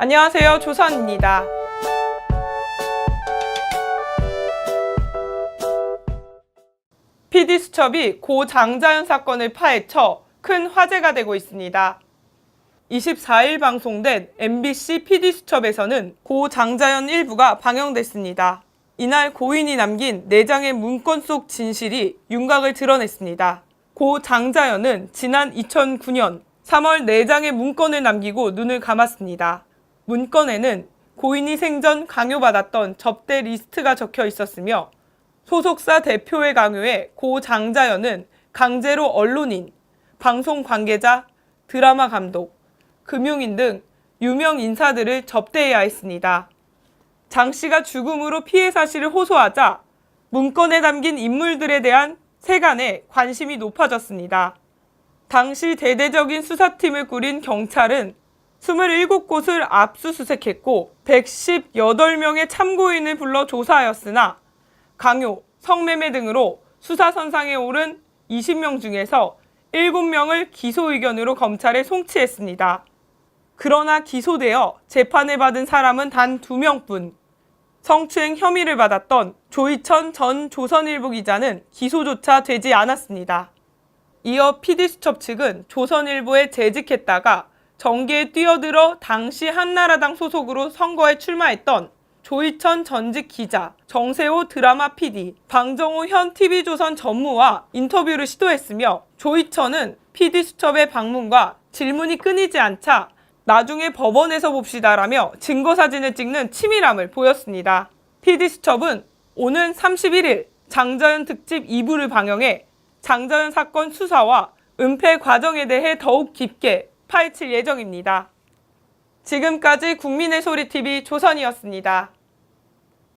안녕하세요. 조선입니다. PD 수첩이 고 장자연 사건을 파헤쳐 큰 화제가 되고 있습니다. 24일 방송된 MBC PD 수첩에서는 고 장자연 일부가 방영됐습니다. 이날 고인이 남긴 4장의 문건 속 진실이 윤곽을 드러냈습니다. 고 장자연은 지난 2009년 3월 4장의 문건을 남기고 눈을 감았습니다. 문건에는 고인이 생전 강요받았던 접대 리스트가 적혀 있었으며 소속사 대표의 강요에 고 장자연은 강제로 언론인, 방송 관계자, 드라마 감독, 금융인 등 유명 인사들을 접대해야 했습니다. 장 씨가 죽음으로 피해 사실을 호소하자 문건에 담긴 인물들에 대한 세간의 관심이 높아졌습니다. 당시 대대적인 수사팀을 꾸린 경찰은 27곳을 압수수색했고 118명의 참고인을 불러 조사하였으나 강요, 성매매 등으로 수사선상에 오른 20명 중에서 7명을 기소 의견으로 검찰에 송치했습니다. 그러나 기소되어 재판을 받은 사람은 단 2명뿐. 성추행 혐의를 받았던 조희천 전 조선일보 기자는 기소조차 되지 않았습니다. 이어 PD수첩 측은 조선일보에 재직했다가 정계에 뛰어들어 당시 한나라당 소속으로 선거에 출마했던 조희천 전직 기자, 정세호 드라마 PD, 방정호 현 TV조선 전무와 인터뷰를 시도했으며 조희천은 PD수첩의 방문과 질문이 끊이지 않자 나중에 법원에서 봅시다라며 증거 사진을 찍는 치밀함을 보였습니다. PD수첩은 오는 31일 장자연 특집 2부를 방영해 장자연 사건 수사와 은폐 과정에 대해 더욱 깊게 파헤칠 예정입니다. 지금까지 국민의 소리 TV 조선이었습니다.